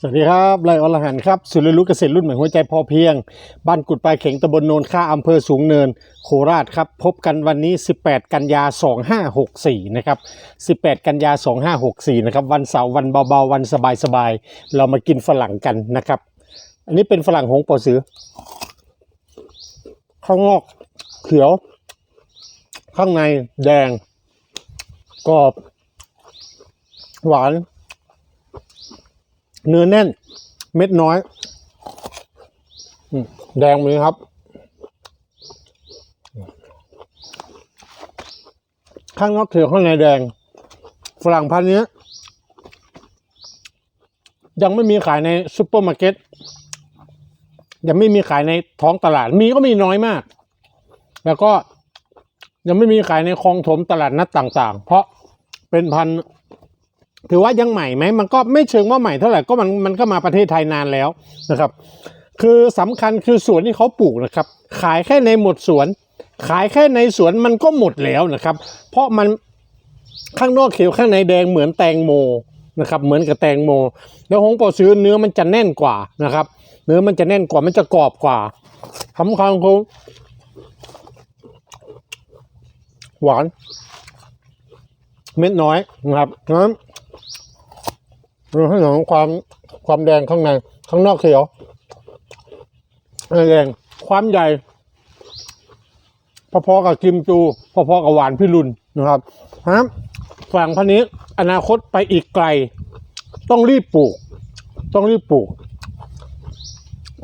สวัสดีครับไลออรหันครับสุริลุเกษตรรุ่นใหม่หัวใจพอเพียง บ้านกุดปลายเข็งตำบลโนนค่าอำเภอสูงเนิน โคราชครับ พบกันวันนี้ 18 กันยา 2564 นะครับ 18 กันยา 2564 นะครับ วันเสาร์วันเบาๆ วันสบายๆ เรามากินฝรั่งกันนะครับ อันนี้เป็นฝรั่งหงปอสือ ข้างนอกเขียว ข้างในแดงกรอบ หวาน เนื้อแน่น เม็ดน้อยแดงมือครับ ข้างนอกเขียวข้างในแดง ฝรั่งพันธุ์นี้ยยังไม่มีขายในซูเปอร์มาร์เก็ตยังไม่มีขายในท้องตลาด มีก็มีน้อยมาก แล้วก็ยังไม่มีขายในคลองถมตลาดนัดต่าง ๆ เพราะเป็นพันธุ์ ถือว่ายังใหม่ไหมมันก็ไม่เชิงว่าใหม่เท่าไหร่ก็มันมันก็มาประเทศไทยนานแล้วนะครับ คือสำคัญคือสวนที่เขาปลูกนะครับ ขายแค่ในหมดสวน ขายแค่ในสวนมันก็หมดแล้วนะครับ เพราะมันข้างนอกเขียวข้างในแดงเหมือนแตงโมนะครับเหมือนกับแตงโม แล้วหงปอซื้อเนื้อมันจะแน่นกว่านะครับ เนื้อมันจะแน่นกว่ามันจะกรอบกว่าทำคังคงหวาน เม็ดน้อยนะครับนั้ นดูให้เห็นความความแดงข้างใน ข้างนอกเขียวแดงความใหญ่พอๆกับกิมจูพอๆกับหวานพิรุณนะครับครับฝั่งพันนี้อนาคตไปอีกไกล ต้องรีบปลูก ต้องรีบปลูก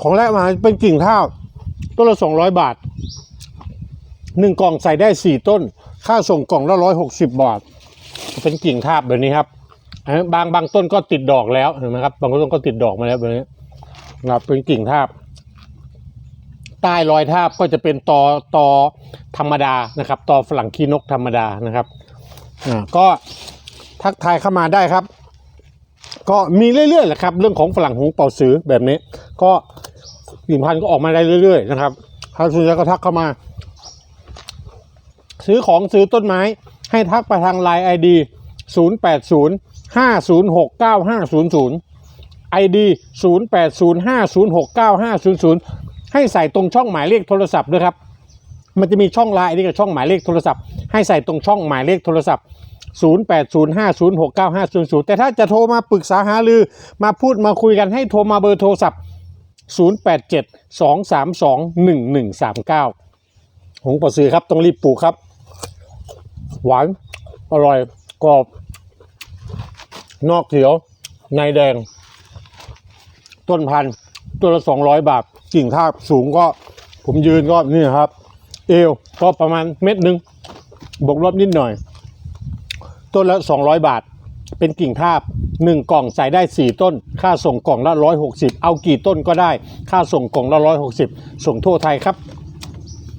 ของแรกมาเป็นกิ่งท่าต้นละสองร้อยบาทหนึ่งกล่องใส่ได้สี่ต้น ค่าส่งกล่องละร้อยหกสิบบาท เป็นกิ่งทาบแบบนี้ครับ บางบางต้นก็ติดดอกแล้วเห็นไหมครับ บางต้นก็ติดดอกมาแล้วแบบนี้นะครับเป็นกิ่งทาบ ใต้รอยทาบก็จะเป็นตอตอธรรมดานะครับ ตอฝรั่งขี้นกธรรมดานะครับอ่าก็ทักทายเข้ามาได้ครับ ก็มีเรื่อยๆแหละครับ เรื่องของฝรั่งหูเป่าซื้อแบบนี้ ก็กิ่งพันธุ์ก็ออกมาได้เรื่อย ๆ นะครับถ้าสนใจก็ทักเข้ามา ซื้อของซื้อต้นไม้ ให้ทักไปทางไลน์ไอดี0 8 0 5 0 6 9 5 0 0 ID 0 8 0 5 0 6 9 5 0 0 ให้ใส่ตรงช่องหมายเลขโทรศัพท์ด้วยครับ มันจะมีช่องไลน์นนี้กับช่องหมายเลขโทรศัพท์ ให้ใส่ตรงช่องหมายเลขโทรศัพท์ 0 8 0 5 0 6 9 5 0 0 แต่ถ้าจะโทรมาปรึกษาหารือมาพูดมาคุยกันให้โทรมาเบอร์โทรศัพท์ 0 8 7 2 3 2 1 1 3 9 หงปอสือครับต้องรีบปลูกครับ หวาน อร่อยกรอบ นอกเขียว ในแดง ต้นพันธุ์ตัวละสองร้อยบาท กิ่งทาบสูงก็ ผมยืนก็นี่ครับ เอวก็ประมาณเม็ดหนึ่งบวกลบนิดหน่อย ต้นละสองร้อยบาท เป็นกิ่งทาบหนึ่งกล่องใส่ได้สี่ต้น ค่าส่งกล่องละร้อยหกสิบเอากี่ต้นก็ได้ ค่าส่งกล่องละร้อยหกสิบส่งทั่วไทยครับ